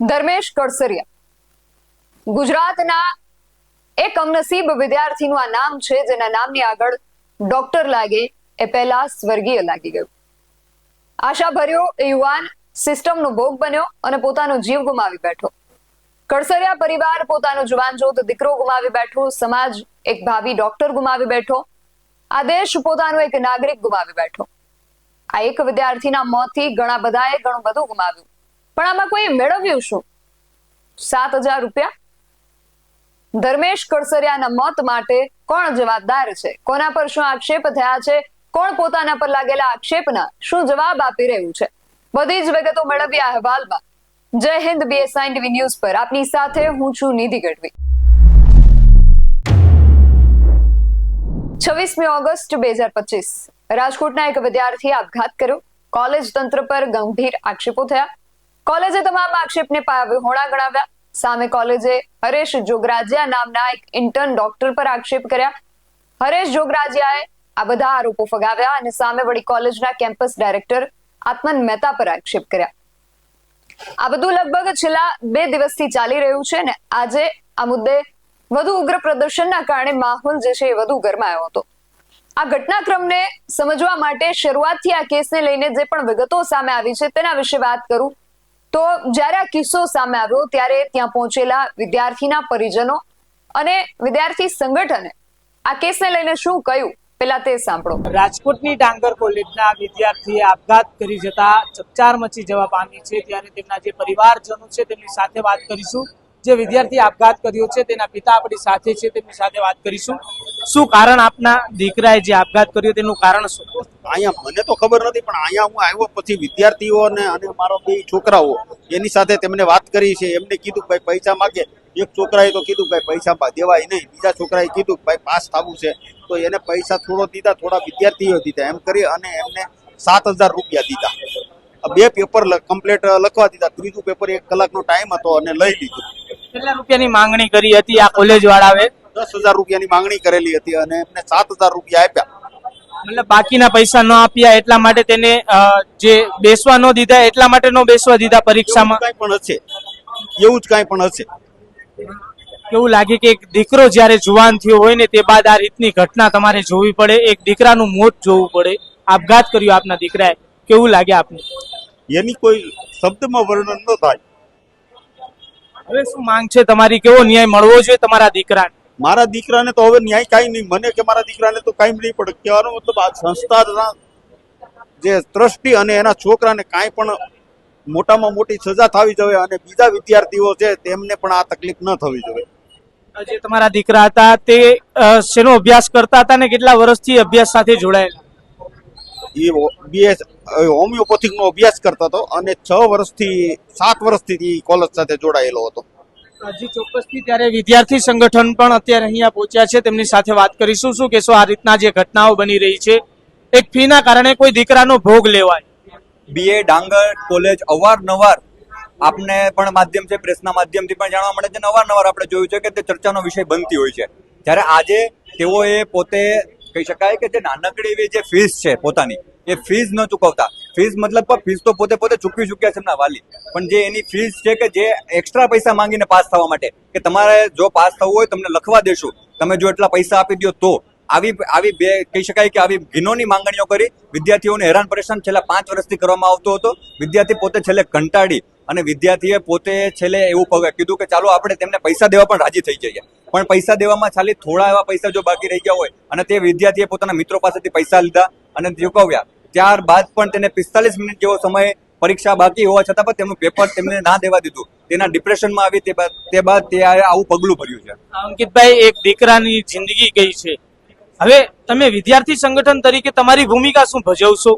ધર્મેશ કડસરિયા ગુજરાતના એક કમનસીબ વિદ્યાર્થીનું આ નામ છે, જેના નામની આગળ ડોક્ટર લાગે, એ પહેલા સ્વર્ગીય લાગી ગયું. આશા ભર્યો એ યુવાન સિસ્ટમનો ભોગ બન્યો અને પોતાનો જીવ ગુમાવી બેઠો. કડસરિયા પરિવાર પોતાનો જુવાન જોત દીકરો ગુમાવી બેઠો, સમાજ એક ભાવિ ડોક્ટર ગુમાવી બેઠો, આ દેશ પોતાનો એક નાગરિક ગુમાવી બેઠો. આ એક વિદ્યાર્થીના મોતથી ઘણા બધાએ ઘણું બધું ગુમાવ્યું. પણ આમાં કોઈ મેળવ્યું શું? સાત હજાર રૂપિયા? ધર્મેશ કડસરિયાના મત માટે કોણ જવાબદાર છે? કોના પર શું આક્ષેપ થયા છે? કોણ પોતાના પર લાગેલા આક્ષેપના શું જવાબ આપી રહ્યું છે? બધી જ વિગતો મેળવી આ અહેવાલમાં. જય હિન્દ બીએસઆઈ ટીવી ન્યૂઝ પર. આપની સાથે હું છું નિધિ ગઢવી. છવ્વીસમી ઓગસ્ટ, બે હજાર પચીસ. રાજકોટના એક વિદ્યાર્થીએ આપઘાત કર્યો. કોલેજ તંત્ર પર ગંભીર આક્ષેપો થયા. કોલેજે તમામ આક્ષેપને પાયાવિહોણા ગણાવ્યા. સામે કોલેજે હરેશ જોગરાજિયા નામના એક ઇન્ટર્ન ડોક્ટર પર આક્ષેપ કર્યા. હરેશ જોગરાજિયાએ આ બધા આરોપો ફગાવ્યા અને સામે વળી કોલેજના કેમ્પસ ડાયરેક્ટર આત્મન મહેતા પર આક્ષેપ કર્યા. આ બધું લગભગ છેલ્લા બે દિવસથી ચાલી રહ્યું છે ને આજે આ મુદ્દે વધુ ઉગ્ર પ્રદર્શનના કારણે માહોલ જે છે એ વધુ ગરમાયો હતો. આ ઘટનાક્રમને સમજવા માટે શરૂઆતથી આ કેસને લઈને જે પણ વિગતો સામે આવી છે તેના વિશે વાત કરું. તો જ્યારે આ કિસ્સો સામે આવ્યો ત્યારે ત્યાં પહોંચેલા વિદ્યાર્થીના પરિજનો અને વિદ્યાર્થી સંગઠને આ કેસને લઈને શું કહ્યું પેલા તે સાંભળો. રાજકોટની ડાંગર કોલેજના વિદ્યાર્થીએ આપઘાત કરી જતા ચકચાર મચી જવા પામી છે. ત્યારે તેમના જે પરિવારજનો છે તેમની સાથે વાત કરીશું. જે વિદ્યાર્થી આપઘાત કર્યો છે, તેના પિતા આપણી સાથે છે, તેમની સાથે વાત કરીશું. શું કારણ આપના દીકરાએ જે આપઘાત કર્યો, તેનું કારણ શું? અહીંયા મને તો ખબર નથી, પણ અહીંયા હું આવ્યો પછી વિદ્યાર્થીઓને અને મારો બે છોકરાઓ, એની સાથે તેમને વાત કરી છે, એમને કીધું ભાઈ પૈસા માગે. એક છોકરાએ તો કીધું ભાઈ પૈસા દેવાય નહીં. બીજા છોકરાએ કીધું ભાઈ પાસ થવું છે. તો એને પૈસા થોડો દીધા, થોડા વિદ્યાર્થીઓ દીધા, એમ કરી અને એમને સાત હજાર રૂપિયા દીધા. બે પેપર કમ્પ્લીટ લખવા દીધા. ત્રીજું પેપર એક કલાકનો ટાઈમ હતો અને લઈ લીધું. કેટલા રૂપિયાની માંગણી કરી હતી આ કોલેજ વાળાએ? દસ હજાર રૂપિયાની માંગણી કરેલી હતી અને એમને સાત હજાર રૂપિયા આપ્યા. મતલબ બાકીના પૈસા ન આપ્યા એટલા માટે તેને જે બેસવા ન દીધા એટલા માટે ન બેસવા દીધા પરીક્ષામાં? કઈ પણ હશે. એવું જ કઈ પણ હશે. કેવું લાગે કે એક દીકરો જ્યારે જુવાન થયો હોય ને તે બાદ આ રીતની ઘટના તમારે જોવી પડે એક દીકરાનું મોત જોવું પડે. આપઘાત કર્યો આપના દીકરાએ. કેવું લાગે આપને? એની કોઈ શબ્દમાં વર્ણન ન થાય. હવે શું માંગ છે? તમારી કેવો ન્યાય મળવો જોઈએ તમારા દીકરાને? મારા દીકરાને તો હવે ન્યાય કાંઈ નહીં. મને કે મારા દીકરાને તો કાંઈ નહીં પડે કહેવાનો મતલબ આ સંસ્થાના જે ટ્રસ્ટી અને એના છોકરાને કાંઈ પણ મોટામાં મોટી સજા થવી જોઈએ અને બીજા વિદ્યાર્થીઓ છે તેમને પણ આ તકલીફ ન થવી જોઈએ. જે તમારા દીકરા હતા તે શેનો અભ્યાસ કરતા હતા ને કેટલા વર્ષથી અભ્યાસ સાથે જોડાયેલા? એ બીએસ હોમિયોપેથિકનો અભ્યાસ કરતો હતો અને છ વર્ષથી સાત વર્ષથી એ કોલેજ સાથે જોડાયેલો હતો. હજી ચોક્કસથી ત્યારે વિદ્યાર્થી સંગઠન પણ અત્યારે અહીંયા પહોંચ્યા છે. તેમની સાથે વાત કરીશું શું કેશો આ રીતના જે ઘટનાઓ બની રહી છે એક ફીના કારણે કોઈ દીકરાનો ભોગ લેવાય. બીએ ડાંગર કોલેજ અવારનવાર આપને પણ માધ્યમ છે પ્રેસના માધ્યમથી પણ જાણવા મળે છે અને અવારનવાર આપણે જોયું છે કે તે ચર્ચાનો વિષય બનતી હોય છે. જ્યારે આજે તેઓએ પોતે કહી શકાય કે જે નાનકડી એવી જે ફીસ છે પોતાની એ ફીઝ ન ચૂકવતા. ફીઝ મતલબ ફીઝ તો પોતે પોતે ચૂકવી ચૂક્યા છે એમના વાલી. પણ જે એની ફીઝ છે કે જે એક્સ્ટ્રા પૈસા માંગીને પાસ થવા માટે, કે તમારે જો પાસ થવું હોય તમને લખવા દેશું. તમે જો એટલા પૈસા આપી દો તો. આવી આવી બે, કહી શકાય કે આવી ઘીનોની માંગણીઓ કરી, વિદ્યાર્થીઓને હેરાન પરેશાન છેલ્લા પાંચ વર્ષથી કરવામાં આવતો હતો. વિદ્યાર્થી પોતે છેલ્લે કંટાળી અને વિદ્યાર્થીએ પોતે છેલ્લે એવું પગ- કીધું કે ચાલો આપણે તેમને પૈસા દેવા પણ રાજી થઈ જઈએ. પણ પૈસા દેવામાં ખાલી થોડા એવા પૈસા જો બાકી રહી ગયા હોય અને તે વિદ્યાર્થીએ પોતાના મિત્રો પાસેથી પૈસા લીધા અને ચૂકવ્યા. ત્યારબાદ પણ તેને પિસ્તાલીસ મિનિટ જેવો સમય પરીક્ષા બાકી હોવા છતાં પણ તેમનું પેપર તેમને ના દેવા દીધું. તેના ડિપ્રેશનમાં આવી, તે બાદ તે બાદ તે આવું પગલું ભર્યું છે. અંકિતભાઈ, એક દીકરાની જિંદગી ગઈ છે. હવે તમે વિદ્યાર્થી સંગઠન તરીકે તમારી ભૂમિકા શું ભજવશો?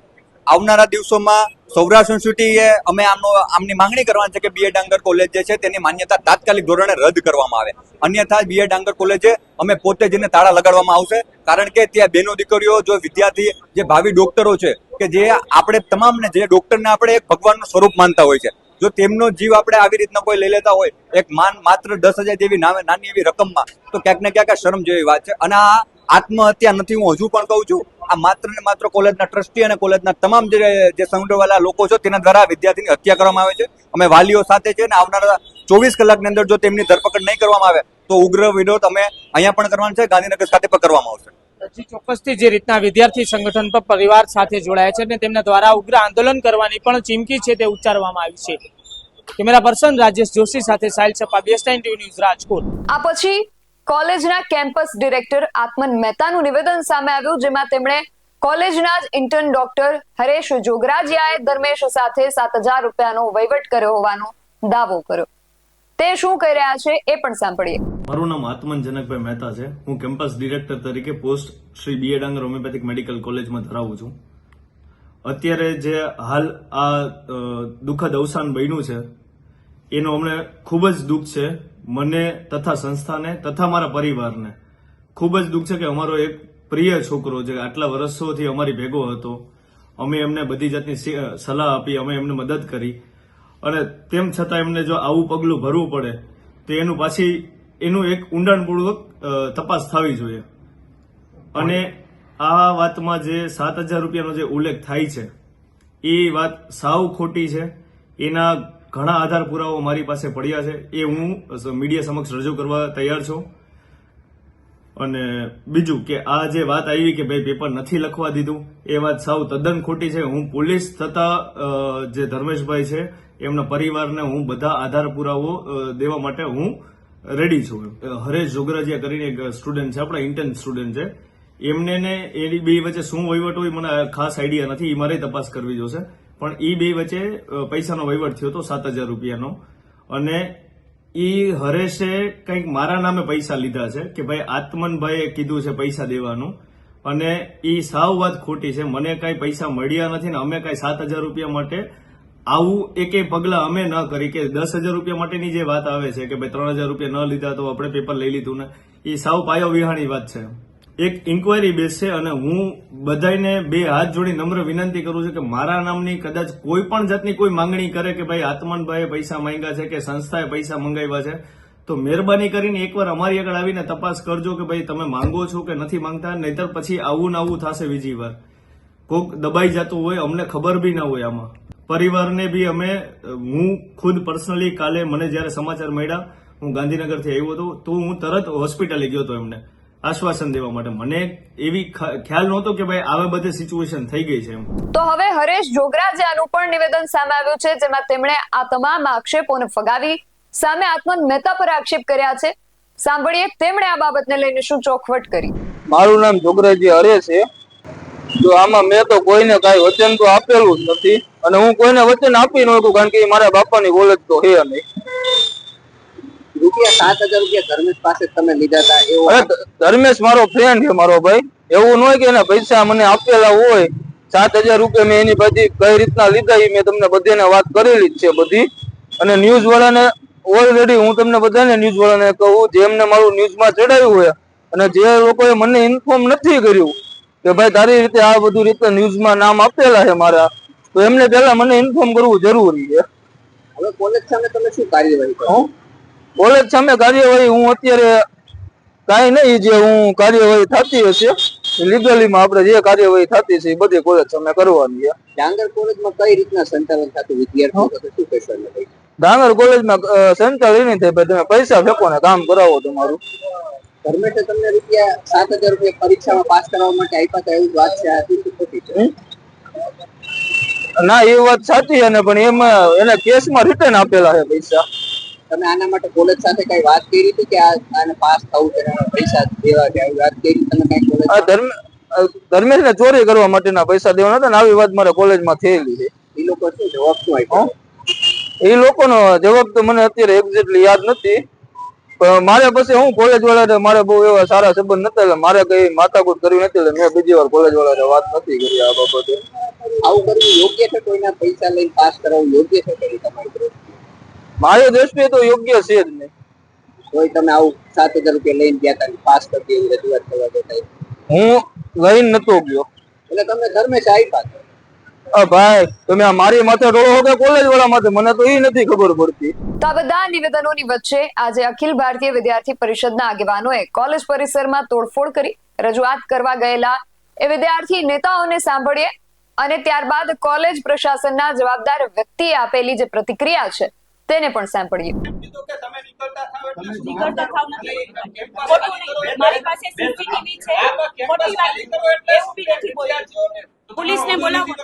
આવનારા દિવસોમાં સૌરાષ્ટ્ર યુનિવર્સિટીએ અમે આમનો આમની માંગણી કરવાની છે કે બીએ ડાંગર કોલેજ જે છે તેની માન્યતા તાત્કાલિક ધોરણે રદ કરવામાં આવે. અન્યથા બીએ ડાંગર કોલેજે અમે પોતે જઈને તાળા લગાડવામાં આવશે. કારણ કે ત્યાં બેનો દીકરીઓ, જો વિદ્યાર્થી, જે ભાવિ ડોક્ટરો છે, કે જે આપણે તમામને જે ડોક્ટરને આપણે એક ભગવાનનું સ્વરૂપ માનતા હોય છે, જો તેમનો જીવ આપણે આવી રીતના કોઈ લઈ લેતા હોય, એક માન માત્ર દસ હજાર જેવી નાની એવી રકમમાં, તો ક્યાંક ને ક્યાંક શરમ જેવી વાત છે. અને આ આત્મહત્યા નથી, હું હજુ પણ કહું છું આ માત્ર ને માત્ર કોલેજના ટ્રસ્ટી અને કોલેજના તમામ જે સંડોવાયેલા લોકો છે તેના દ્વારા વિદ્યાર્થીની હત્યા કરવામાં આવે છે. અમે વાલીઓ સાથે છે અને આવનારા ચોવીસ કલાકની અંદર જો તેમની ધરપકડ નહીં કરવામાં આવે તો ઉગ્ર વિરોધ અમે અહીંયા પણ કરવાનો છે ગાંધીનગર ખાતે પણ કરવામાં આવશે. ચોક્કસથી જે રીતના વિદ્યાર્થી સંગઠન પર પરિવાર સાથે જોડાયા છે અને તેમના દ્વારા ઉગ્ર આંદોલન કરવાની પણ ચીમકી છે તે ઉચ્ચારવામાં આવી છે. કેમેરા પર્સન રાજેશ જોશી સાથે Sahil Sapa best TV news Rajkot. આ પછી કોલેજના કેમ્પસ ડિરેક્ટર આત્મન મહેતાનું નિવેદન સામે આવ્યું, જેમાં તેમણે કોલેજના જ ઇન્ટર્ન ડોક્ટર હરેશ જોગરાજીયાએ ધર્મેશ સાથે સાત હજાર રૂપિયાનો વહીવટ કર્યો હોવાનો દાવો કર્યો. તે શું કરી રહ્યા છે એ પણ સાંભળીએ. મારું નામ આત્મન જનકભાઈ મહેતા છે. હું કેમ્પસ ડિરેક્ટર તરીકે post Shri B ed Dangar homeopathic medical કોલેજમાં ધરાવું છું. અત્યારે જે હાલ આ દુઃખદ અવસાન બન્યું છે, એનું અમને ખૂબ જ દુઃખ છે. મને તથા સંસ્થાને તથા મારા પરિવારને ખૂબ જ દુઃખ છે કે અમારો એક પ્રિય છોકરો જે આટલા વર્ષોથી અમારી ભેગો હતો, અમે એમને બધી જાતની સલાહ આપી, અમે એમને મદદ કરી. અને તેમ છતાં એમને જો આવું પગલું ભરવું પડે, તો એનું પાછી એનું એક ઊંડાણપૂર્વક તપાસ થવી જોઈએ. અને આ વાતમાં જે સાત હજાર રૂપિયાનો જે ઉલ્લેખ થાય છે, એ વાત સાવ ખોટી છે. એના ઘણા આધાર પુરાવો મારી પાસે પડ્યા છે. એ હું મીડિયા સમક્ષ રજૂ કરવા તૈયાર છું. અને બીજું કે આ જે વાત આવી કે ભાઈ પેપર નથી લખવા દીધું, એ વાત સાવ તદ્દન ખોટી છે. હું પોલીસ તથા જે ધર્મેશભાઈ છે, એમના પરિવારને હું બધા આધાર પુરાવો દેવા માટે હું રેડી છું. હરેશ જોગરાજીયા કરીને એક સ્ટુડન્ટ છે, આપણા ઇન્ટર્ન સ્ટુડન્ટ છે. એમને ને એની બે વચ્ચે શું વહીવટ હોય મને ખાસ આઈડિયા નથી એ મારે તપાસ કરવી જોશે. પણ એ બે વચ્ચે પૈસાનો વહીવટ થયો હતો સાત હજાર રૂપિયાનો. અને એ હરેશે કંઈક મારા નામે પૈસા લીધા છે કે ભાઈ આત્મનભાઈએ કીધું છે પૈસા દેવાનું. અને એ સાવ વાત ખોટી છે. મને કાંઈ પૈસા મળ્યા નથી ને અમે કાંઈ સાત હજાર રૂપિયા માટે આવું એકે પગલા અમે ન કરી કે દસ હજાર રૂપિયા માટેની જે વાત આવે છે કે ભાઈ ત્રણ હજાર રૂપિયા ન લીધા તો આપણે પેપર લઈ લીધું ને એ સાવ પાયો વિહાણી વાત છે. એક ઇન્કવાયરી બેસશે અને હું બધાને બે હાથ જોડી નમ્ર વિનંતી કરું છું કે મારા નામની કદાચ કોઈ પણ જાતની કોઈ માંગણી કરે કે ભાઈ આત્મનભાઈએ પૈસા માંગ્યા છે કે સંસ્થાએ પૈસા મંગાવ્યા છે, તો મહેરબાની કરીને એકવાર અમારી આગળ આવીને તપાસ કરજો કે ભાઈ તમે માંગો છો કે નથી માંગતા, નહીતર પછી આવું ને આવું થશે બીજી વાર. કોક દબાઈ જતું હોય, અમને ખબર બી ના હોય આમાં. પરિવારને બી અમે, હું ખુદ પર્સનલી કાલે મને જ્યારે સમાચાર મળ્યા, હું ગાંધીનગરથી આવ્યો હતો, તો હું તરત હોસ્પિટલે ગયો હતો એમને. આશ્વાસન દેવા માટે મને એવી ખ્યાલ નહોતો કે ભાઈ આવા બધી સિચ્યુએશન થઈ ગઈ છે એમ. તો હવે હરેશ જોગરાજાનું પણ નિવેદન સામે આવ્યું છે જેમાં તેમણે આ તમામ આક્ષેપોને ફગાવી સામે આત્મન મહેતા પર આક્ષેપ કર્યા છે. સાંભળીએ તેમણે આ બાબતને લઈને શું ચોખવટ કરી. મારું નામ જોગરાજી હરે છે. જો આમાં મેં તો કોઈને કાંઈ વચન તો આપેલું જ નથી અને હું કોઈને વચન આપી ન શકું કારણ કે મારા બાપાની કોલેજ તો હે નહીં. રૂપિયા સાત હજાર રૂપિયા ધર્મેશ પાસે તમે લીધા હતા એવો ધર્મેશ મારો ફ્રેન્ડ છે મારો ભાઈ. એવું ન હોય કે એના પૈસા મને આપેલા હોય. સાત હજાર રૂપિયા મેં એની બધી કઈ રીતના લીધા એ મેં તમને બધાને વાત કરેલી જ છે બધી. અને ન્યૂઝ વાળાને ઓલરેડી હું તમને બધાને ન્યૂઝ વાળાને કહું જેમને મારું ન્યૂઝમાં ચડાવ્યું હોય અને જે લોકોએ મને ઇન્ફોર્મ નથી કર્યું કે ભાઈ તારી રીતે આ બધું રીતે ન્યૂઝમાં નામ આપેલા છે મારા તો એમને પહેલા મને ઇન્ફોર્મ કરવું જરૂરી છે. હવે કોલેજ સામે તમે શું કાર્યવાહી કરો? કોલેજ સામે કાર્યવાહી હું અત્યારે કાંઈ નહીં જે હું કાર્યવાહી થતી હશે લીગલીમાં આપણે જે કાર્યવાહી થતી છે એ બધી કોલેજ સામે કરવાની છે. ડાંગર કોલેજમાં કઈ રીતના સંચાલન થતું? વિદ્યાર્થીઓ શું કહેશો ડાંગર કોલેજમાં એ નહીં થાય તમે પૈસા ફેંકો ને કામ કરાવો તમારું. ગવર્મેન્ટે તમને રૂપિયા સાત હજાર રૂપિયા પરીક્ષામાં પાસ કરવા માટે આપ્યા હતા એવું વાત છે આ ખોટી છે? ના એ વાત સાચી અને પણ એમાં એને કેસમાં રિટર્ન આપેલા છે પૈસા. તમે આના માટે કોલેજ સાથે કઈ વાત કરી હતી કે આ આને પાસ થવું છે પૈસા દેવા કે આવી વાત કરી તમે કઈ કોલેજ આ ધર્મ ધર્મેશને ચોરી કરવા માટેના પૈસા દેવાના હતા ને આવી વાત મારા કોલેજમાં થયેલી છે. એ લોકો શું જવાબ શું આપ્યો? એ લોકોનો જવાબ તો મને અત્યારે એક્ઝેક્ટલી યાદ નથી. પણ મારે પછી હું કોલેજ વાળા મારે બહુ એવા સારા સંબંધ નતા એટલે મારે કઈ માથાકૂટ કરવી નથી એટલે મેં બીજી વાર કોલેજ વાળા વાત નથી કરી આ બાબતે. આવું કરવું યોગ્ય છે કોઈના પૈસા લઈને પાસ કરાવવું યોગ્ય છે કરી તમારી મારી દ્રષ્ટિએ તો યોગ્ય છે જ નહીં. કોઈ તમે આવું સાત હજાર રૂપિયા લઈને ગયા હતા પાસ કરતી એવી રજૂઆત કરવા જતા હું લઈને નતો ગયો. એટલે તમને ધર્મેશ આપ્યા હતા ભાઈ તમે આ મારી માથે ડોળો હો કે કોલેજ વાળા માથે? મને તો એ નથી ખબર પડતી. તો આ બધા નિવેદનોની વચ્ચે આજે અખિલ ભારતીય વિદ્યાર્થી પરિષદના આગેવાનોએ કોલેજ પરિસરમાં તોડફોડ કરી રજૂઆત કરવા ગયેલા એ વિદ્યાર્થી નેતાઓને સાંભળીએ અને ત્યારબાદ કોલેજ પ્રશાસનના જવાબદાર વ્યક્તિએ આપેલી જે પ્રતિક્રિયા છે તેને પણ સાંભળીએ નીકળતા થાવ નથી. ખોટું નહીં. મારી પાસે સીસીટીવી છે. ખોટી વાત. એવું બી નથી બોલ્યું. પોલીસને બોલાવો.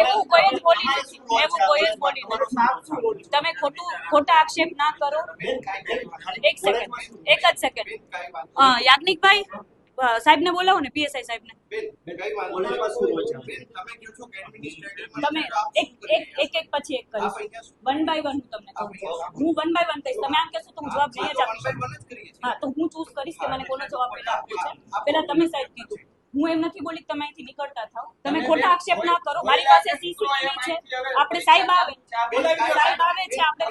એવું કોઈ જ બોલી નથી. એવું કોઈ જ બોલી નથી. તમે ખોટું ખોટા આક્ષેપ ના કરો. એક સેકન્ડ. એક જ સેકન્ડ. હા યાજ્ઞિકભાઈ? સાહેબ ને બોલાવો ને પીએસઆઈ સાહેબ ને તમે એક એક એક એક પછી એક કરીશ. વન બાય વન હું તમને કહું હું વન બાય વન કહીશ. તમે આમ કહેશો તો હું જવાબ નહીં જ આપીશ. હા તો હું ચૂઝ કરીશ કે મને કોનો જવાબ પહેલા આપ્યો છે. પહેલા તમે સાહેબ કીધું. હું એમ નથી બોલી તમે અહીંથી નીકળતા થાવ તમે ખોટા આક્ષેપ ના કરો. મારી પાસે સીસીટીવી છે. આપણે સાહેબ આવે. સાહેબ આવે છે આપણે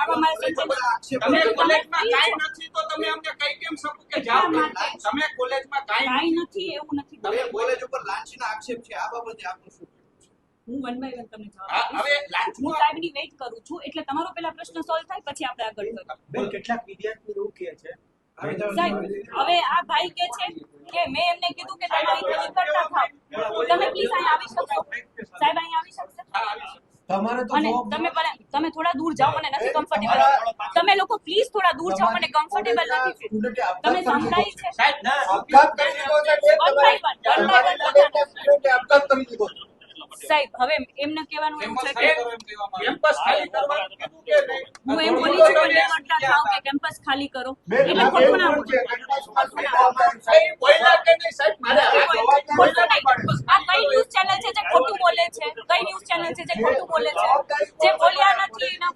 આવા મારા સંજય તમે કોલેજમાં કાઈ નથી તો તમે અમને કઈ કેમ શકો કે જાઓ. તમે કોલેજમાં કાઈ કાંઈ નથી. એવું નથી તમે કોલેજ ઉપર લાંચના આક્ષેપ છે. આ બાબતે આપનું શું હું વન બાય વન તમને જવાબ હવે હું સાહેબની વેઇટ કરું છું. એટલે તમારો પેલા પ્રશ્ન સોલ્વ થાય પછી આપણે આગળ કરીએ કેટલાક વિદ્યાર્થીઓ એવું કહે છે હવે આ ભાઈ કે છે કે મેં એમને કીધું કે તમારી થેલી કરતા થાવ. તમે પ્લીઝ અહીં આવી શકશો સાહેબ અહીં આવી શકશો? તમારે તો અને તમે તમે થોડા દૂર જાઓ મને નથી કમ્ફર્ટેબલ તમે લોકો પ્લીઝ થોડા દૂર જાઓ મને કમ્ફર્ટેબલ નથી તમે સંભળાય છે. સાહેબ આપઘાત કરી દીધો છે તે One by one, one by સ્ટુડન્ટે આપઘાત કરી દીધો છે. સાહેબ હવે એમને કહેવાનું એવું છે કે કેમ્પસ ખાલી કરવાનું કીધું કે હું એમ બોલી છું કે નીકળતા થાવ કે કેમ્પસ ખાલી કરો. એટલે ખોટું ના ન્યૂઝ ચેનલ છે જે ખોટું બોલે છે? કઈ ન્યૂઝ ચેનલ છે જે ખોટું બોલે છે? જે બોલ્યા નથી એના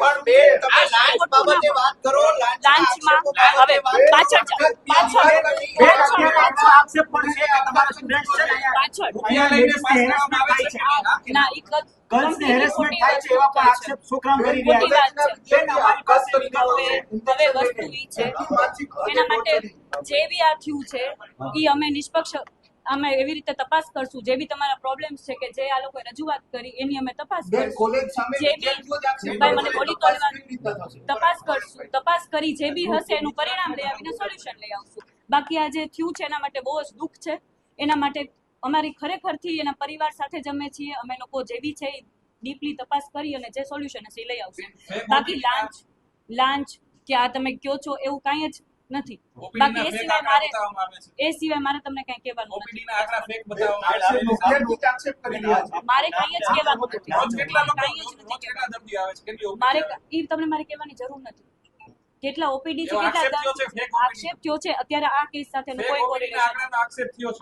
પણ બે તમે લાંચ બાબતે વાત કરો લાંચના લાંચમાં હવે પાછળ પાછળ. પાછળ. પાછળ. આક્ષેપ પણ છે કે તમારા સ્ટુડન્ટ છે? ને પાછળ. રૂપિયા લઈને પાસ આવે છે. ના ઈ કદ- completely ખોટી વાત છે. કરી વાત છે. બેન, અમારી પાસે વિગતો છે. હવે વસ્તુ ઈ છે. એના માટે જે બી આ થયું છે ઈ અમે નિષ્પક્ષ અમે એવી રીતે તપાસ કરશું. જે બી તમારા પ્રોબ્લેમ્સ છે કે જે આ લોકોએ રજૂઆત કરી એની અમે તપાસ કરશું. જે વિદ્યાર્થીઓ જ આક્ષેપ બી ભાઈ મને બોલી તપાસ તો કરશું. તપાસ કરી જે બી હશે એનું પરિણામ લઈ આવીને સોલ્યુશન લઈ આવશું. બાકી આ જે થયું છે એના માટે બહુ જ દુઃખ છે. એના માટે અમારી ખરેખરથી એના પરિવાર સાથે જ અમે છીએ. અમે લોકો જે બી છે એ ડીપલી તપાસ કરી અને જે સોલ્યુશન હશે એ લઈ આવશું. બાકી લાંચ લાંચ કે આ તમે કયો છો એવું કાંઈ જ નથી. બાકી એ સિવાય મારે એ સિવાય મારે તમને કાંઈ કહેવાનું. મારે કાંઈ જ કહેવાનું નથી. મારે એ તમને મારે કહેવાની જરૂર નથી. કેટલા ઓપીડી છે કેટલા આક્ષેપ થયો છે, અત્યારે આ કેસ સાથેનો કોઈ કોરિલેશન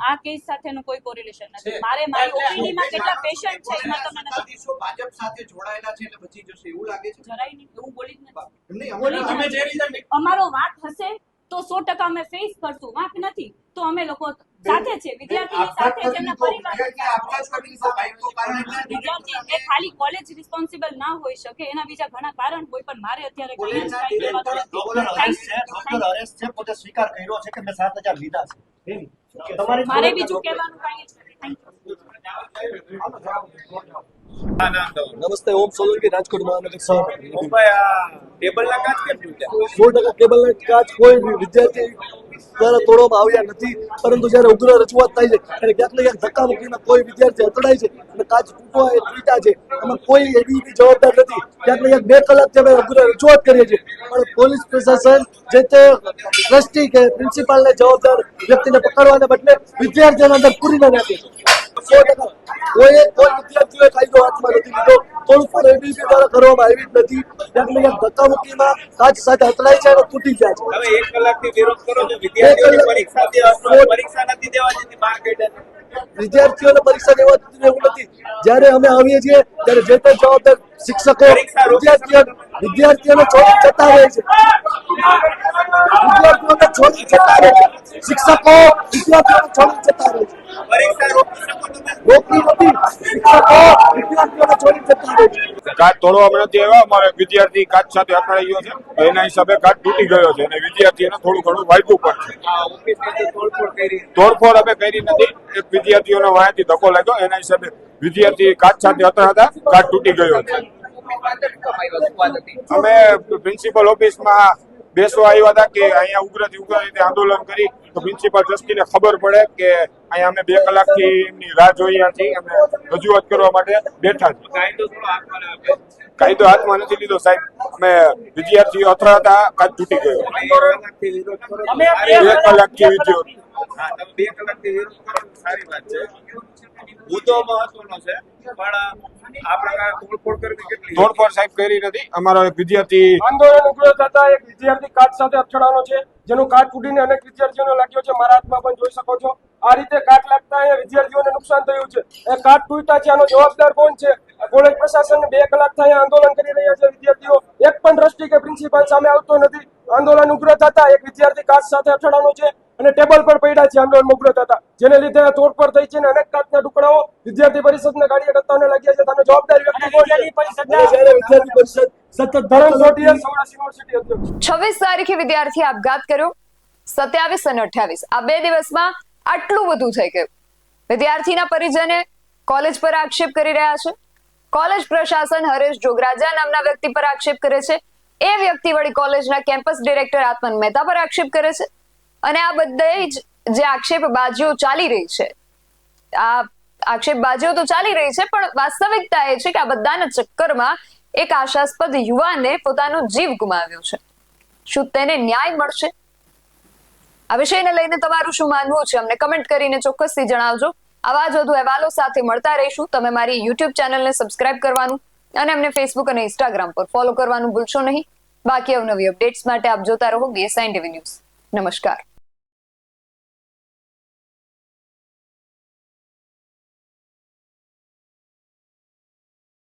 આ કેસ સાથેનો કોઈ કોરિલેશન નથી. મારે મારી ઓપીડી માં કેટલા પેશન્ટ છે એમાં તમને નથી ભાજપ સાથે જોડાયેલા છે એટલે બચી જશે. એવું લાગે છે? જરાય નહીં. એવું બોલી જ નથી. અમારો વાત હશે તો સો ટકા અમે ફેસ કરશું વાંક નથી તો અમે લોકો સાથે છે વિદ્યાર્થીની સાથે છે એમના પરિવાર. વિદ્યાર્થી એ ખાલી કોલેજ રિસ્પોન્સિબલ ના હોઈ શકે એના બીજા ઘણા કારણ હોય પણ મારે અત્યારે કાંઈ જ કાંઈ કહેવાનું નથી. Thank you. Thank you. મારે બીજું કહેવાનું કઈ જ નથી Thank you. નમસ્તે ઓમ સોલંકી રાજકોટ મહાનગર સભાપતિ ટેબલના કાચ કેમ તૂટ્યા સો ટકા કેબલના કાચ કોઈ વિદ્યાર્થી દ્વારા તોડવામાં આવ્યા નથી પરંતુ જ્યારે ઉગ્ર રજૂઆત થાય છે ત્યારે ક્યાંક ને ક્યાંક ધક્કા મૂકીને કોઈ વિદ્યાર્થી અથડાય છે અને કાચ તૂટવા એ તૂટા છે. એમાં કોઈ એવી જવાબદાર નથી. ક્યાંક ને ક્યાંક બે કલાકથી અમે ઉગ્ર રજૂઆત કરીએ છીએ. પણ પોલીસ પ્રશાસન જે તે ટ્રસ્ટી કે પ્રિન્સિપાલને જવાબદાર વ્યક્તિને પકડવાને બદલે વિદ્યાર્થીઓને અંદર પૂરીને નાખે. છે સો ટકા કોઈ કોઈ વિદ્યાર્થીઓએ કાયદો હાથમાં નથી લીધો. તોડફોડ એબીપી દ્વારા કરવામાં આવી જ નથી. ક્યાંક ને ધક્કામુક્કીમાં કાચ સાથે અથડાય છે અને તૂટી ગયા છે. હવે એક કલાકથી વિરોધ કરો છો. વિદ્યાર્થીઓને પરીક્ષા પરીક્ષા નથી દેવા જતી વિદ્યાર્થીઓને પરીક્ષા દેવા એવું નથી. જ્યારે અમે આવીએ છીએ ત્યારે જે તે જવાબદાર શિક્ષકો, વિદ્યાર્થીઓ વિદ્યાર્થીઓને છોડી જતા છે. વિદ્યાર્થીઓને છોડી જતા છે. શિક્ષકો, વિદ્યાર્થીઓને છોડી જતા છે. એના હિસાબે કાચ તૂટી ગયો છે. અને વિદ્યાર્થીઓને થોડું ઘણું વાગ્યું પણ છે. તોડફોડ અમે કરી નથી. એક વિદ્યાર્થીઓને વાંચી ધક્કો લાગ્યો. એના હિસાબે વિદ્યાર્થી કાચ સાથે હતા કાચ તૂટી ગયો છે. અમે પ્રિન્સિપલ ઓફિસમાં બેસવા આવ્યા હતા કે અહીંયા ઉગ્રથી ઉગ્ર રીતે આંદોલન કરી, તો પ્રિન્સિપાલ ટ્રસ્ટીને ખબર પડે કે અહીંયા અમે બે કલાકથી એમની રાહ જોઈ હતી અમે રજૂઆત કરવા માટે બેઠા છીએ. કાયદો હાથમાં નથી લીધો સાહેબ. અમે વિદ્યાર્થીઓ અથડાતા કાચ તૂટી ગયો. બે કલાકથી વિદ્યાર્થીઓ. બે કલાકથી વિરોધ કરો સારી વાત છે. મુદ્દો મહત્વનો છે. પણ તોડફોડ કરવી કેટલી? તોડફોડ સાહેબ કરી નથી. અમારો એક વિદ્યાર્થી આંદોલન ઉગ્ર થતા એક વિદ્યાર્થી કાચ સાથે અથડાવાનો છે જેનું કાચ ફૂટીને અનેક વિદ્યાર્થીઓને લાગ્યો છે. મારા હાથમાં પણ જોઈ શકો છો. આ રીતે કાચ લાગતા અહીંયા વિદ્યાર્થીઓને નુકસાન થયું છે. એ કાચ તૂટતા છે આનો જવાબદાર કોણ છે? કોલેજ પ્રશાસન બે કલાક થાય આંદોલન કરી રહ્યા છે વિદ્યાર્થીઓ. એક પણ દ્રષ્ટિ કે પ્રિન્સિપાલ સામે આવતો નથી. આંદોલન ઉગ્ર થતા એક વિદ્યાર્થી કાચ સાથે અથડાનો છે. અને ટેબલ પર પડ્યા છે આંદોલન ઉગ્ર હતા જેને લીધે તોડફોડ થઈ છે અને અનેક કાચના ટુકડાઓ વિદ્યાર્થી પરિષદના કાર્યકર્તાઓને લાગ્યા છે. તેનો જવાબદારી વ્યક્તિ કોણ છે. વિદ્યાર્થી પરિષદ સતત ધરમ સોઢીએ સૌરાષ્ટ્ર યુનિવર્સિટી અધ્યક્ષ. છવ્વીસ તારીખે વિદ્યાર્થી આપઘાત કર્યો. સત્યાવીસ અને અઠ્યાવીસ. આ બે દિવસમાં આટલું બધું થઈ ગયું. વિદ્યાર્થીના પરિજને કોલેજ પર આક્ષેપ કરી રહ્યા છે. કોલેજ પ્રશાસન હરેશ જોગરાજા નામના વ્યક્તિ પર આક્ષેપ કરે છે. એ વ્યક્તિ વળી કોલેજના કેમ્પસ ડિરેક્ટર આત્મન મહેતા પર આક્ષેપ કરે છે. અને આ બધે જ જે આક્ષેપબાજીઓ ચાલી રહી છે, આ આક્ષેપબાજીઓ તો ચાલી રહી છે, પણ વાસ્તવિકતા એ છે કે આ બધાના ચક્કરમાં એક આશાસ્પદ યુવાને પોતાનો જીવ ગુમાવ્યો છે. શું તેને ન્યાય મળશે? આ વિષયને લઈને તમારું શું માનવું છે? અમને કમેન્ટ કરીને ચોક્કસથી જણાવજો. આવા જ વધુ અહેવાલો સાથે મળતા રહીશું. તમે મારી યુટ્યુબ ચેનલને સબસ્ક્રાઇબ કરવાનું અને અમને ફેસબુક અને ઇન્સ્ટાગ્રામ પર ફોલો કરવાનું ભૂલશો નહીં. બાકી અવનવી અપડેટ્સ માટે આપ જોતા રહો બીએસઆઈ ટીવી ન્યૂઝ નમસ્કાર.